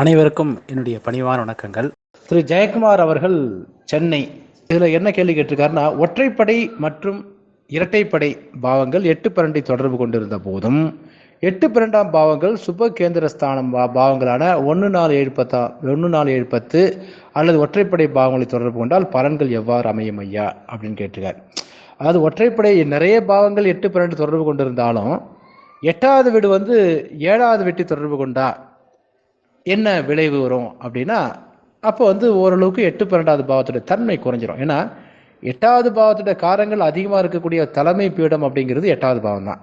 அனைவருக்கும் என்னுடைய பணிவான வணக்கங்கள். திரு ஜெயக்குமார் அவர்கள் சென்னை. இதில் என்ன கேள்வி கேட்டிருக்காருன்னா ஒற்றைப்படை மற்றும் இரட்டைப்படை பாவங்கள் எட்டு பன்னெண்டை தொடர்பு கொண்டிருந்த போதும் எட்டு பன்னெண்டாம் பாவங்கள் சுப கேந்திர ஸ்தானம் பாவங்களான ஒன்று நாலு ஏழு பத்தா ஒன்று நாலு ஏழு பத்து அல்லது ஒற்றைப்படை பாவங்களை தொடர்பு கொண்டால் பலன்கள் எவ்வாறு அமையும் ஐயா அப்படின்னு கேட்டிருக்கார். அதாவது ஒற்றைப்படை நிறைய பாவங்கள் எட்டு பன்னெண்டு தொடர்பு கொண்டிருந்தாலும் எட்டாவது வீடு வந்து ஏழாவது வீட்டை தொடர்பு கொண்டா என்ன விளைவு வரும் அப்படின்னா அப்போ வந்து ஓரளவுக்கு எட்டு பன்னெண்டாவது பாவத்துடைய தன்மை குறைஞ்சிரும். ஏன்னா எட்டாவது பாவத்துடைய காரங்கள் அதிகமாக இருக்கக்கூடிய தலைமை பீடம் அப்படிங்கிறது எட்டாவது பாவம் தான்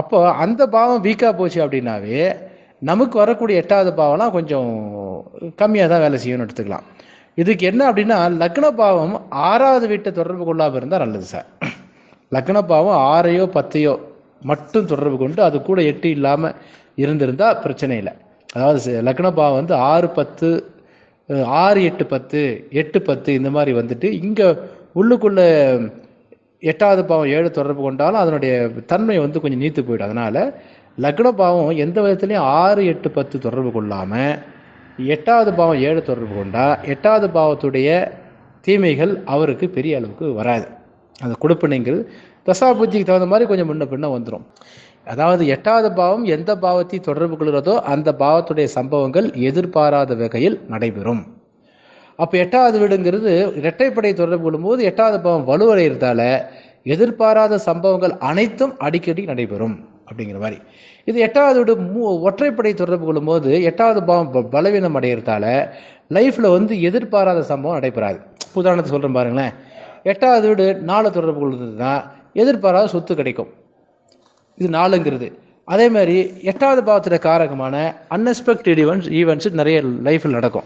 அப்போ அந்த பாவம் வீக்காக போச்சு அப்படின்னாவே நமக்கு வரக்கூடிய எட்டாவது பாவம்லாம் கொஞ்சம் கம்மியாக தான் வேலை செய்யணும்னு எடுத்துக்கலாம். இதுக்கு என்ன அப்படின்னா லக்ன பாவம் ஆறாவது வீட்டை தொடர்பு கொள்ளாமல் இருந்தால் நல்லது சார். லக்ன பாவம் ஆறையோ பத்தையோ மட்டும் தொடர்பு கொண்டு அது கூட எட்டு இல்லாமல் இருந்திருந்தால் பிரச்சனை இல்லை. அதாவது ச- லக்ன பாவம் வந்து ஆறு பத்து ஆறு எட்டு பத்து எட்டு பத்து இந்த மாதிரி வந்துட்டு இங்கே உள்ளுக்குள்ள எட்டாவது பாவம் ஏழு தொடர்பு கொண்டாலும் அதனுடைய தன்மை வந்து கொஞ்சம் நீத்து போயிடும். அதனால் லக்ன பாவம் எந்த விதத்துலையும் ஆறு எட்டு பத்து தொடர்பு கொள்ளாமல் எட்டாவது பாவம் ஏழு தொடர்பு கொண்டால் எட்டாவது பாவத்துடைய தீமைகள் அவருக்கு பெரிய அளவுக்கு வராது. அந்த கொடுப்பினைங்கிறது தசா புத்திக்கு தகுந்த மாதிரி கொஞ்சம் முன்ன பின்ன வந்துடும் அதாவது எட்டாவது பாவம் எந்த பாவத்தை தொடர்பு கொள்கிறதோ அந்த பாவத்துடைய சம்பவங்கள் எதிர்பாராத வகையில் நடைபெறும். அப்போ எட்டாவது வீடுங்கிறது இரட்டைப்படை தொடர்பு கொள்ளும்போது எட்டாவது பாவம் வலுவடைகிறதால எதிர்பாராத சம்பவங்கள் அனைத்தும் அடிக்கடி நடைபெறும் அப்படிங்கிற மாதிரி. இது எட்டாவது வீடு மூ ஒற்றைப்படை தொடர்பு கொள்ளும்போது எட்டாவது பாவம் ப- பலவீனம் அடைகிறதால லைஃப்பில் வந்து எதிர்பாராத சம்பவம் நடைபெறாது. உதாரணத்தை சொல்கிறேன் பாருங்களேன். எட்டாவது வீடு நாலு தொடர்பு கொள்வதுன்னா எதிர்பாராத சொத்து கிடைக்கும். இது நாலுங்கிறது. அதே மாதிரி எட்டாவது பாவத்தில் காரகமான அன்எக்ஸ்பெக்டட் ஈவெண்ட்ஸ் ஈவெண்ட்ஸ் நிறைய லைஃப்பில் நடக்கும்.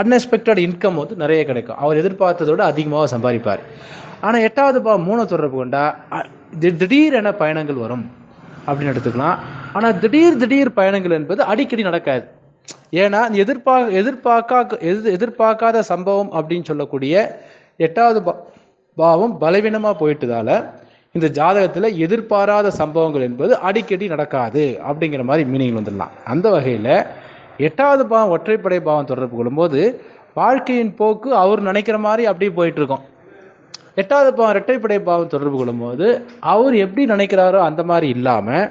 அன்எக்ஸ்பெக்டட் இன்கம் வந்து நிறைய கிடைக்கும். அவர் எதிர்பார்த்ததோட அதிகமாக சம்பாதிப்பார். ஆனால் எட்டாவது பாவம் மூணு தொடர்பு கொண்டா திடீரென பயணங்கள் வரும். அப்படின்னு எடுத்துக்கலாம். ஆனால் திடீர் திடீர் பயணங்கள் என்பது அடிக்கடி நடக்காது. ஏன்னா எதிர்பார்க்க எதிர்பார்க்கா எதிர் எதிர்பார்க்காத சம்பவம் அப்படின்னு சொல்லக்கூடிய எட்டாவது பா- பாவம் பலவீனமாக போயிட்டதால இந்த ஜாதகத்தில் எதிர்பாராத சம்பவங்கள் என்பது அடிக்கடி நடக்காது அப்படிங்கிற மாதிரி மீனிங் வந்துடலாம். அந்த வகையில் எட்டாவது பாவம் ஒற்றைப்படை பாவம் தொடர்பு கொள்ளும்போது வாழ்க்கையின் போக்கு அவர் நினைக்கிற மாதிரி அப்படியே போயிட்டுருக்கோம் எட்டாவது பாவம் இரட்டைப்படை பாவம் தொடர்பு கொள்ளும்போது அவர் எப்படி நினைக்கிறாரோ அந்த மாதிரி இல்லாமல்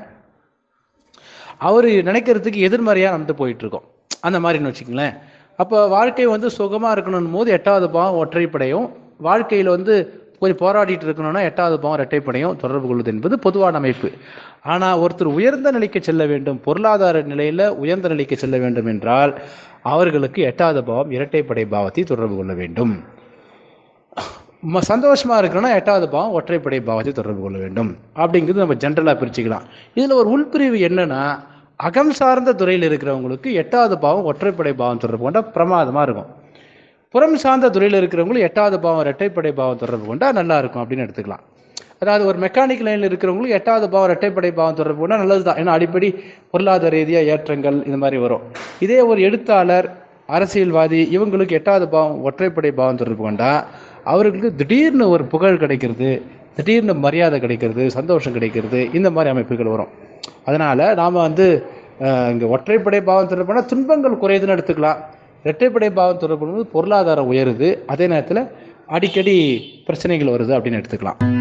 அவர் நினைக்கிறதுக்கு எதிர்மறையாக நடந்து போயிட்டுருக்கோம் அந்த மாதிரின்னு வச்சுக்கங்களேன். அப்போ வாழ்க்கை வந்து சுகமாக இருக்கணும் போது எட்டாவது பாவம் ஒற்றைப்படையும் வாழ்க்கையில் வந்து கொஞ்சம் போராடிட்டு இருக்கணும்னா எட்டாவது பாவம் இரட்டைப்படையும் தொடர்பு கொள்வது என்பது பொதுவான அமைப்பு. ஆனால் ஒருத்தர் உயர்ந்த நிலைக்கு செல்ல வேண்டும் பொருளாதார நிலையில் உயர்ந்த நிலைக்கு செல்ல வேண்டும் என்றால் அவர்களுக்கு எட்டாவது பாவம் இரட்டைப்படை பாவத்தை தொடர்பு கொள்ள வேண்டும். சந்தோஷமாக இருக்கணும்னா எட்டாவது பாவம் ஒற்றைப்படை பாவத்தை தொடர்பு கொள்ள வேண்டும். அப்படிங்கிறது நம்ம ஜென்ரலாக பிரிச்சுக்கலாம். இதில் ஒரு உள்பிரிவு என்னென்னா அகம் சார்ந்த துறையில் இருக்கிறவங்களுக்கு எட்டாவது பாவம் ஒற்றைப்படை பாவம் தொடர்பு கொண்டால் பிரமாதமாக இருக்கும். புறம் சார்ந்த துறையில் இருக்கிறவங்களுக்கு எட்டாவது பாவம் இரட்டைப்படை பாவம் தொடர்பு கொண்டா நல்லா இருக்கும் அப்படின்னு எடுத்துக்கலாம். அதாவது ஒரு மெக்கானிக் லைனில் இருக்கிறவங்களுக்கு எட்டாவது பாவம் இரட்டைப்படை பாவம் தொடர்பு கொண்டால் நல்லது தான் ஏன்னா அடிப்படை பொருளாதார ரீதியாக ஏற்றங்கள் இந்த மாதிரி வரும். இதே ஒரு எழுத்தாளர் அரசியல்வாதி இவங்களுக்கு எட்டாவது பாவம் ஒற்றைப்படை பாவம் தொடர்பு கொண்டா அவர்களுக்கு திடீர்னு ஒரு புகழ் கிடைக்கிறது திடீர்னு மரியாதை கிடைக்கிறது சந்தோஷம் கிடைக்கிறது இந்த மாதிரி அமைப்புகள் வரும். அதனால் நாம் வந்து இங்கே ஒற்றைப்படை பாவம் தொடர்பு துன்பங்கள் குறையுதுன்னு எடுத்துக்கலாம். இரட்டைப்படை பாவம் தொடர்பு பொருளாதாரம் உயருது. அதே நேரத்தில் அடிக்கடி பிரச்சனைகள் வருது அப்படின்னு எடுத்துக்கலாம்.